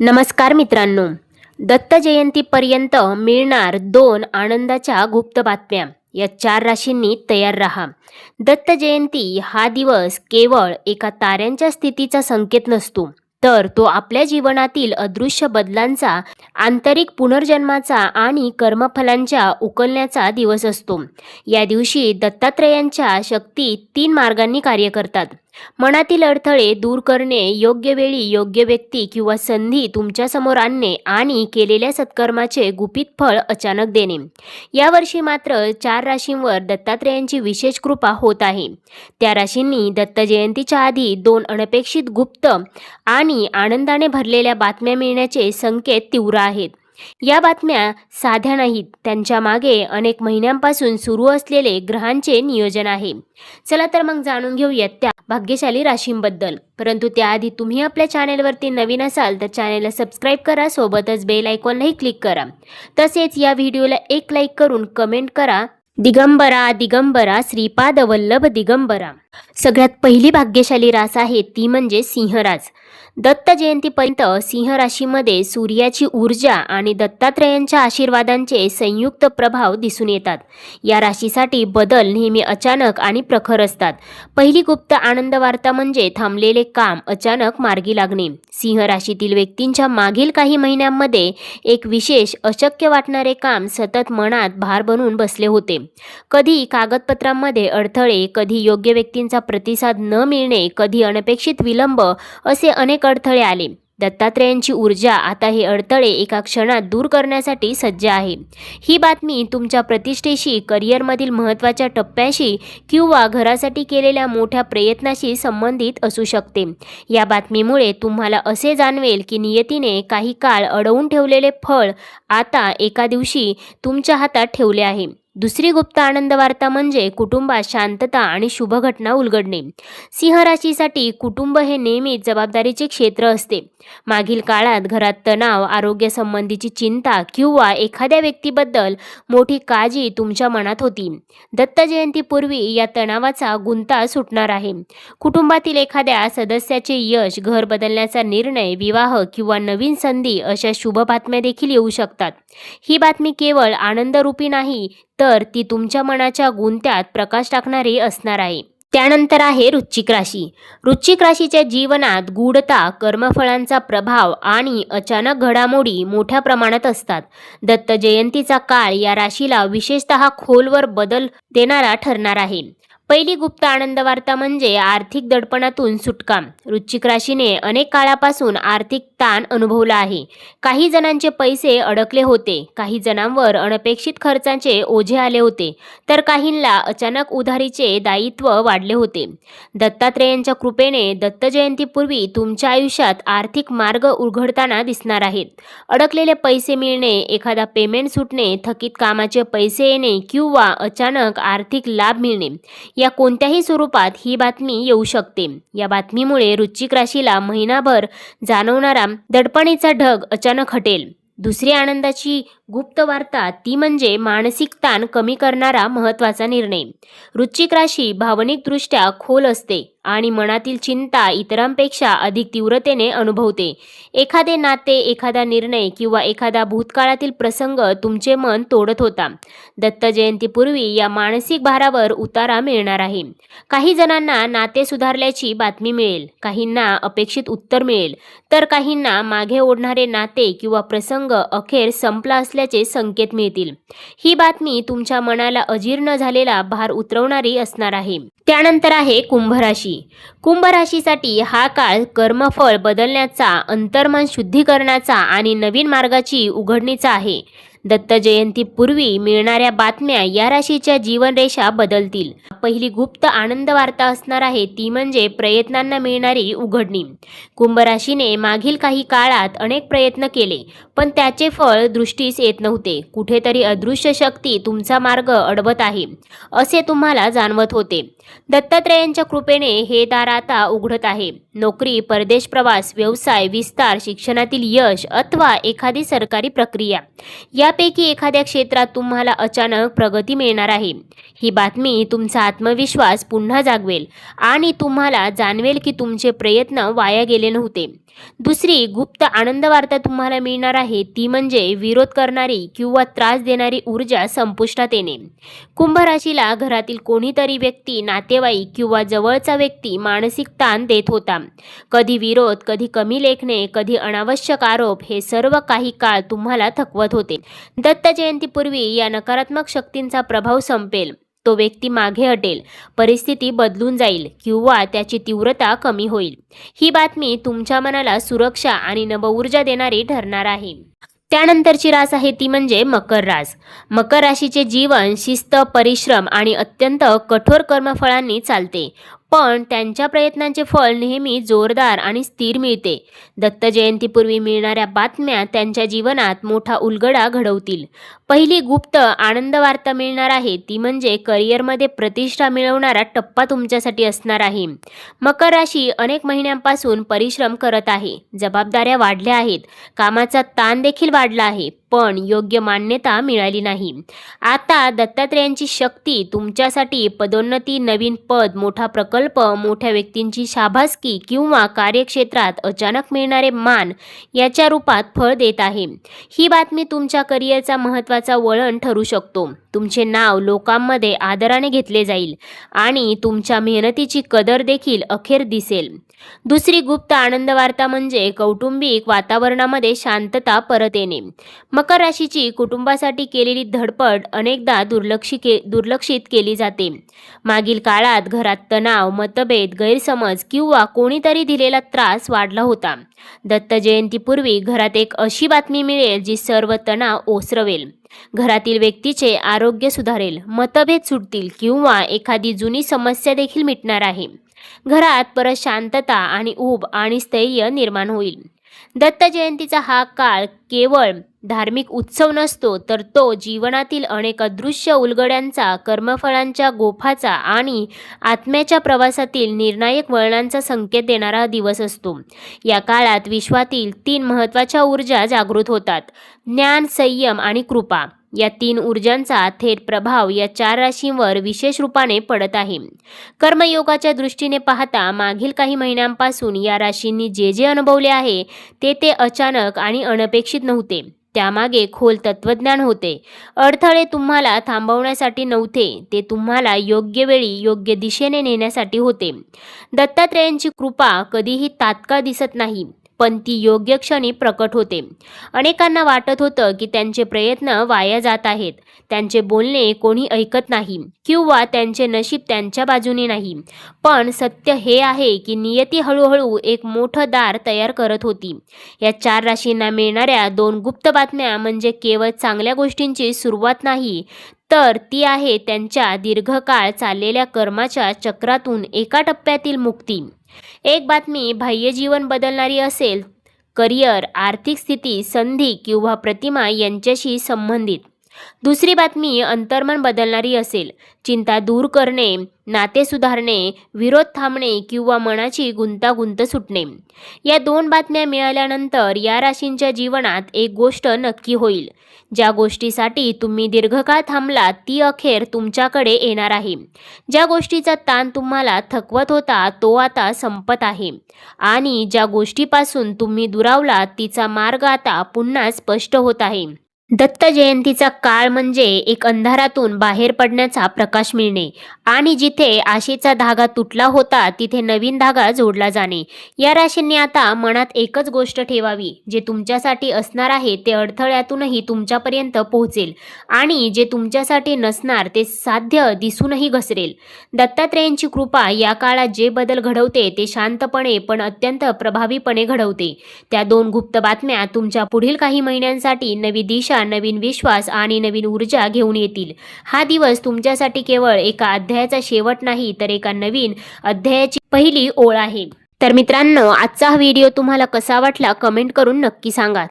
नमस्कार मित्रांनो. दत्त जयंतीपर्यंत मिळणार दोन आनंदाच्या गुप्त बातम्या. या चार राशींनी तयार राहा. दत्त जयंती हा दिवस केवळ एका ताऱ्यांच्या स्थितीचा संकेत नसतो तर तो आपल्या जीवनातील अदृश्य बदलांचा आंतरिक पुनर्जन्माचा आणि कर्मफलांच्या उकलण्याचा दिवस असतो. या दिवशी दत्तात्रयांच्या शक्ती तीन मार्गांनी कार्य करतात. मनातील अडथळे दूर करणे योग्य वेळी योग्य व्यक्ती किंवा संधी तुमच्यासमोर आणणे आणि केलेल्या सत्कर्माचे गुपित फळ अचानक देणे. यावर्षी मात्र चार राशींवर दत्तात्रेयांची विशेष कृपा होत आहे. त्या राशींनी दत्त जयंतीच्या आधी दोन अनपेक्षित गुप्त आणि आनंदाने भरलेल्या बातम्या मिळण्याचे संकेत तीव्र आहेत. या बातम्या साध्या नाहीत. त्यांच्या मागे अनेक महिन्यांपासून सुरू असलेले ग्रहांचे नियोजन आहे. चला तर मग जाणून घेऊयात त्या भाग्यशाली राशींबद्दल. परंतु त्याआधी तुम्ही आपल्या चॅनेलवरती नवीन असाल तर चॅनेलला सबस्क्राईब करा सोबतच बेल आयकॉनलाही क्लिक करा. तसेच या व्हिडिओला एक लाईक करून कमेंट करा. दिगंबरा दिगंबरा श्रीपाद वल्लभ दिगंबरा. सगळ्यात पहिली भाग्यशाली रास आहे ती म्हणजे सिंहराज. दत्त जयंतीपर्यंत सिंह राशीमध्ये सूर्याची ऊर्जा आणि दत्तात्रयांच्या आशीर्वादांचे संयुक्त प्रभाव दिसून येतात. या राशीसाठी बदल नेहमी अचानक आणि प्रखर असतात. पहिली गुप्त आनंद वार्ता म्हणजे थांबलेले काम अचानक मार्गी लागणे. सिंह राशीतील व्यक्तींच्या मागील काही महिन्यांमध्ये एक विशेष अशक्य वाटणारे काम सतत मनात भार बनून बसले होते. कधी कागदपत्रांमध्ये अडथळे कधी योग्य व्यक्ती व्यक्तींचा प्रतिसाद न मिळणे कधी अनपेक्षित विलंब असे अनेक अडथळे आले. दत्तात्रेयांची ऊर्जा आता हे अडथळे एका क्षणात दूर करण्यासाठी सज्ज आहे. ही बातमी तुमच्या प्रतिष्ठेशी करिअरमधील महत्त्वाच्या टप्प्याशी किंवा घरासाठी केलेल्या मोठ्या प्रयत्नाशी संबंधित असू शकते. या बातमीमुळे तुम्हाला असे जाणवेल की नियतीने काही काळ अडवून ठेवलेले फळ आता एका दिवशी तुमच्या हातात ठेवले आहे. दुसरी गुप्त आनंद वार्ता म्हणजे कुटुंबात शांतता आणि शुभ घटना उलगडणे. सिंह राशीसाठी कुटुंब हे नेहमीच जबाबदारीचे क्षेत्र असते. मागील काळात घरात तणाव आरोग्यसंबंधीची चिंता किंवा एखाद्या व्यक्तीबद्दल मोठी काळजी तुमच्या मनात होती. दत्त जयंतीपूर्वी या तणावाचा गुंता सुटणार आहे. कुटुंबातील एखाद्या सदस्याचे यश घर बदलण्याचा निर्णय विवाह किंवा नवीन संधी अशा शुभ बातम्या देखील येऊ शकतात. ही बातमी केवळ आनंदरूपी नाही तर ती तुमच्या मनाच्या गुंत्यात प्रकाश टाकणारी असणार आहे. त्यानंतर आहे वृश्चिक राशी. वृश्चिक राशीच्या जीवनात गूढता कर्मफळांचा प्रभाव आणि अचानक घडामोडी मोठ्या प्रमाणात असतात. दत्त जयंतीचा काळ या राशीला विशेषतः खोलवर बदल देणारा ठरणार आहे. पहिली गुप्त आनंद वार्ता म्हणजे आर्थिक दडपणातून सुटका. वृश्चिक राशीने अनेक काळापासून आर्थिक ताण अनुभवला आहे. काही जणांचे पैसे अडकले होते. काही जणांवर अनपेक्षित खर्चाचे ओझे आले होते. तर काहींना अचानक उधारीचे दायित्व वाढले होते. दत्तात्रेयांच्या कृपेने दत्त जयंतीपूर्वी तुमच्या आयुष्यात आर्थिक मार्ग उघडताना दिसणार आहेत. अडकलेले पैसे मिळणे एखादा पेमेंट सुटणे थकीत कामाचे पैसे येणे किंवा अचानक आर्थिक लाभ मिळणे या कोणत्याही स्वरूपात ही बातमी येऊ शकते. या बातमीमुळे वृश्चिक राशीला महिनाभर जाणवणारा दडपणीचा ढग अचानक हटेल. दुसरी आनंदाची गुप्त वार्ता ती म्हणजे मानसिक ताण कमी करणारा महत्त्वाचा निर्णय. वृश्चिक राशी भावनिकदृष्ट्या खोल असते आणि मनातील चिंता इतरांपेक्षा अधिक तीव्रतेने अनुभवते. एखादे नाते एखादा निर्णय किंवा एखादा भूतकाळातील प्रसंग तुमचे मन तोडत होता. दत्त जयंतीपूर्वी या मानसिक भारावर उतारा मिळणार आहे. काही जणांना नाते सुधारल्याची बातमी मिळेल काहींना अपेक्षित उत्तर मिळेल. तर काहींना मागे ओढणारे नाते किंवा प्रसंग अखेर संपला असल्याचे संकेत मिळतील. ही बातमी तुमच्या मनाला अजीर्ण झालेला भार उतरवणारी असणार आहे. त्यानंतर आहे कुंभ राशी कुंभ राशीसाठी हा काळ कर्मफळ बदलण्याचा अंतर्मन शुद्धीकरणाचा आणि नवीन मार्गाची उघडणीचा आहे. दत्त जयंतीपूर्वी मिळणाऱ्या बातम्या या राशीच्या जीवनरेषा बदलतील. पहिली गुप्त आनंद वार्ता असणार आहे ती म्हणजे प्रयत्नांना मिळणारी उघडणी. कुंभ राशीने मागील काही काळात अनेक प्रयत्न केले पण त्याचे फळ दृष्टीस येत नव्हते. कुठेतरी अदृश्य शक्ती तुमचा मार्ग अडवत आहे असे तुम्हाला जाणवत होते. दत्तात्रेयांच्या कृपेने हे दार आता उघडत आहे. नोकरी परदेश प्रवास व्यवसाय विस्तार शिक्षणातील यश अथवा एखादी सरकारी प्रक्रिया. यापैकी एखाद्या क्षेत्रात तुम्हाला अचानक प्रगती मिळणार आहे. ही बातमी तुमचा आत्मविश्वास पुन्हा जागवेल आणि तुम्हाला जाणवेल की तुमचे प्रयत्न वाया गेले नव्हते. दुसरी गुप्त आनंद वार्ता तुम्हाला मिळणार आहे. ती म्हणजे विरोध करणारी किंवा त्रास देणारी ऊर्जा संपुष्टात येणे कुंभ राशीला घरातील कोणीतरी व्यक्ती नातेवाईक किंवा जवळचा व्यक्ती मानसिक ताण देत होता. कधी विरोध कधी कमी लेखणे कधी अनावश्यक आरोप हे सर्व काही काळ तुम्हाला थकवत होते. दत्त जयंतीपूर्वी या नकारात्मक शक्तींचा प्रभाव संपेल. तो व्यक्ती मागे हटेल परिस्थिती बदलून जाईल किंवा त्याची तीव्रता कमी होईल. ही बातमी तुमच्या मनाला सुरक्षा आणि नवऊर्जा देणारी ठरणार आहे. त्यानंतरची रास आहे ती म्हणजे मकर रास. मकर राशीचे जीवन शिस्त परिश्रम आणि अत्यंत कठोर कर्मफळांनी चालते. पण त्यांच्या प्रयत्नांचे फळ नेहमी जोरदार आणि स्थिर मिळते. दत्त जयंतीपूर्वी मिळणाऱ्या बातम्या त्यांच्या जीवनात मोठा उलगडा घडवतील. पहिली गुप्त आनंद वार्ता मिळणार आहे. ती म्हणजे करिअरमध्ये प्रतिष्ठा मिळवणारा टप्पा तुमच्यासाठी असणार आहे. मकर राशी अनेक महिन्यांपासून परिश्रम करत आहे. जबाबदाऱ्या वाढल्या आहेत. कामाचा ताण देखील वाढला आहे. पण योग्य मान्यता मिळाली नाही. आता दत्तात्रेयांची शक्ती तुमच्यासाठी पदोन्नती नवीन पद मोठा प्रकल्प मोठ्या व्यक्तींची शाबासकी किंवा कार्यक्षेत्रात अचानक मिळणारे मान याच्या रूपात फळ देत आहे. ही बातमी तुमच्या करिअरचा महत्त्वाचा वळण ठरू शकतो. तुमचे नाव लोकांमध्ये आदराने घेतले जाईल आणि तुमच्या मेहनतीची कदर देखील अखेर दिसेल. दुसरी गुप्त आनंद वार्ता म्हणजे कौटुंबिक वातावरणामध्ये शांतता परत येणे. मकर राशीची कुटुंबासाठी केलेली धडपड अनेकदा दुर्लक्षी के दुर्लक्षित केली जाते. मागील काळात घरात तणाव मतभेद गैरसमज किंवा कोणीतरी दिलेला त्रास वाढला होता. दत्त जयंतीपूर्वी घरात एक अशी बातमी मिळेल जी सर्व तणाव ओसरवेल. घरातील व्यक्तीचे आरोग्य सुधारेल मतभेद सुटतील किंवा एखादी जुनी समस्या देखील मिटणार आहे. घरात परत शांतता आणि ऊब आणि स्थैर्य निर्माण होईल. दत्त जयंतीचा हा काळ केवळ धार्मिक उत्सव नसतो तर तो जीवनातील अनेक अदृश्य उलगड्यांचा कर्मफळांच्या गोफाचा आणि आत्म्याच्या प्रवासातील निर्णायक वळणांचा संकेत देणारा दिवस असतो. या काळात विश्वातील तीन महत्त्वाच्या ऊर्जा जागृत होतात. ज्ञान संयम आणि कृपा. या तीन ऊर्जांचा थेट प्रभाव या चार राशींवर विशेष रूपाने पडत आहे. कर्मयोगाच्या दृष्टीने पाहता मागील काही महिन्यांपासून या राशींनी जे जे अनुभवले आहे ते ते अचानक आणि अनपेक्षित नव्हते. त्यामागे खोल तत्वज्ञान होते. अडथळे तुम्हाला थांबवण्यासाठी नव्हते ते तुम्हाला योग्य वेळी योग्य दिशेने नेण्यासाठी होते. दत्तात्रेयांची कृपा कधीही तात्काळ दिसत नाही. पण ती योग्य क्षणी प्रकट होते. अनेकांना वाटत होतं की त्यांचे प्रयत्न वाया जात आहेत. त्यांचे बोलणे कोणी ऐकत नाही किंवा त्यांचे नशीब त्यांच्या बाजूने नाही. पण सत्य हे आहे की नियती हळूहळू एक मोठं दार तयार करत होती. या चार राशींना मिळणाऱ्या दोन गुप्त बातम्या म्हणजे केवळ चांगल्या गोष्टींची सुरुवात नाही तर ती आहे त्यांच्या दीर्घकाळ चाललेल्या कर्माच्या चक्रातून एका टप्प्यातील मुक्ती. एक बातमी बाह्य जीवन बदलणारी असेल. करिअर आर्थिक स्थिती संधी किंवा प्रतिमा यांच्याशी संबंधित. दुसरी बातमी अंतर्मन बदलणारी असेल. चिंता दूर करणे नाते सुधारणे विरोध थांबणे किंवा मनाची गुंतागुंत सुटणे. या दोन बातम्या मिळाल्यानंतर या राशींच्या जीवनात एक गोष्ट नक्की होईल. ज्या गोष्टीसाठी तुम्ही दीर्घकाळ थांबलात ती अखेर तुमच्याकडे येणार आहे. ज्या गोष्टीचा ताण तुम्हाला थकवत होता तो आता संपत आहे. आणि ज्या गोष्टीपासून तुम्ही दुरावलात तिचा मार्ग आता पुन्हा स्पष्ट होत आहे. दत्त जयंतीचा काळ म्हणजे एक अंधारातून बाहेर पडण्याचा प्रकाश मिळणे. आणि जिथे आशेचा धागा तुटला होता तिथे नवीन धागा जोडला जाणे. या राशींनी आता मनात एकच गोष्ट ठेवावी जे तुमच्यासाठी असणार आहे ते अडथळ्यातूनही तुमच्यापर्यंत पोहोचेल. आणि जे तुमच्यासाठी नसणार ते साध्य दिसूनही घसरेल. दत्तात्रेयांची कृपा या काळात जे बदल घडवते ते शांतपणे पण अत्यंत प्रभावीपणे घडवते. त्या दोन गुप्त बातम्या तुमच्या पुढील काही महिन्यांसाठी नवी दिशा नवीन विश्वास आणि नवीन ऊर्जा घेऊन येतील. हा दिवस तुमच्यासाठी केवळ एका अध्यायाचा शेवट नाही तर एका नवीन अध्यायाची पहिली ओळ आहे. तर मित्रांनो आजचा हा व्हिडिओ तुम्हाला कसा वाटला कमेंट करून नक्की सांगा.